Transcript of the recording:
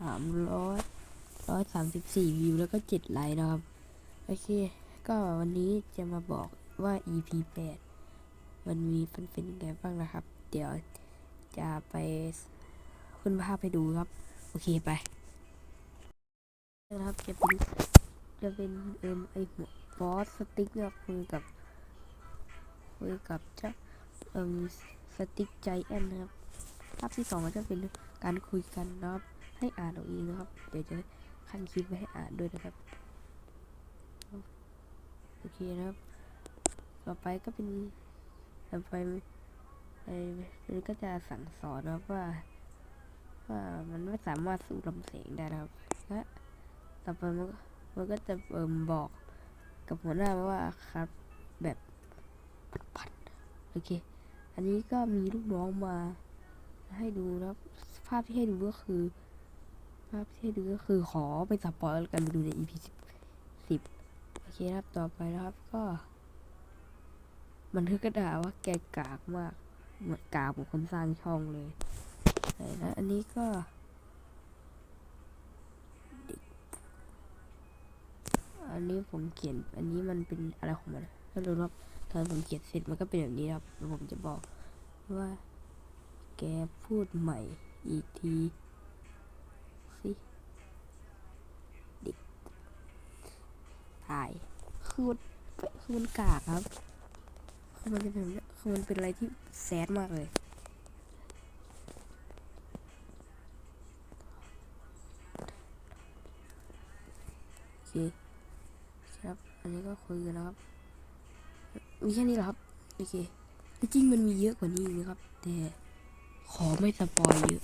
สามร้อยร้อยสามสิบสี่วิวแล้วก็เจ็ดไลค์นะครับ โอเค ก็วันนี้จะมาบอกว่า EP แปดมันมีเป็นเป็นยังไงบ้างนะครับ เดี๋ยวจะไปขึ้นภาพไปดูครับ โอเคไปนะครับจะเป็นจะเป็นเอ็มไอหัวบอสสติ๊กนะครับคุยกับคุยกับเจ้าเอ็มสติ๊กใจแอนนะครับภาพที่สองก็จะเป็นการคุยกันนะครับ ให้อ่านเอาเองนะครับ เดี๋ยวจะขั้นคลิปไว้ให้อ่านด้วยนะครับ โอเคนะครับ ต่อไปก็เป็นต่อไปไปมันก็จะสั่งสอนนะครับว่า ว่ามันไม่สามารถสู้ลำแสงได้นะครับและต่อไปมันก็มันก็จะเอิ่มบอกกับหัวหน้าว่าครับแบบผัดๆโอเค อันนี้ก็มีลูกน้องมาให้ดูนะครับ ภาพที่ให้ดูก็คือ ภาพที่ให้ดูก็คือขอไปสปอยล์กันไปดูใน EP สิบสิบโอเคครับต่อไปนะครับก็บันทึกกระดาษว่าแกกากมากเหมือนกากเหมือนคนสร้างช่องเลยใช่แล้วอันนี้ก็อันนี้ผมเขียน อันนี้มันเป็นอะไรของมันถ้ารู้ว่าตอนผมเขียนเสร็จมันก็เป็นแบบนี้ครับแล้วผมจะบอกว่า แกพูดใหม่อีกทีสิเด็กตาย คือมันคือมันกากครับ คือมันเป็นแบบคือมันเป็นอะไรที่แซดมากเลย โอเคครับ อันนี้ก็คุยกันแล้วครับ มีแค่นี้เหรอครับ โอเค จริงมันมีเยอะกว่านี้อีกนะครับ แต่ขอไม่สปอยเยอะ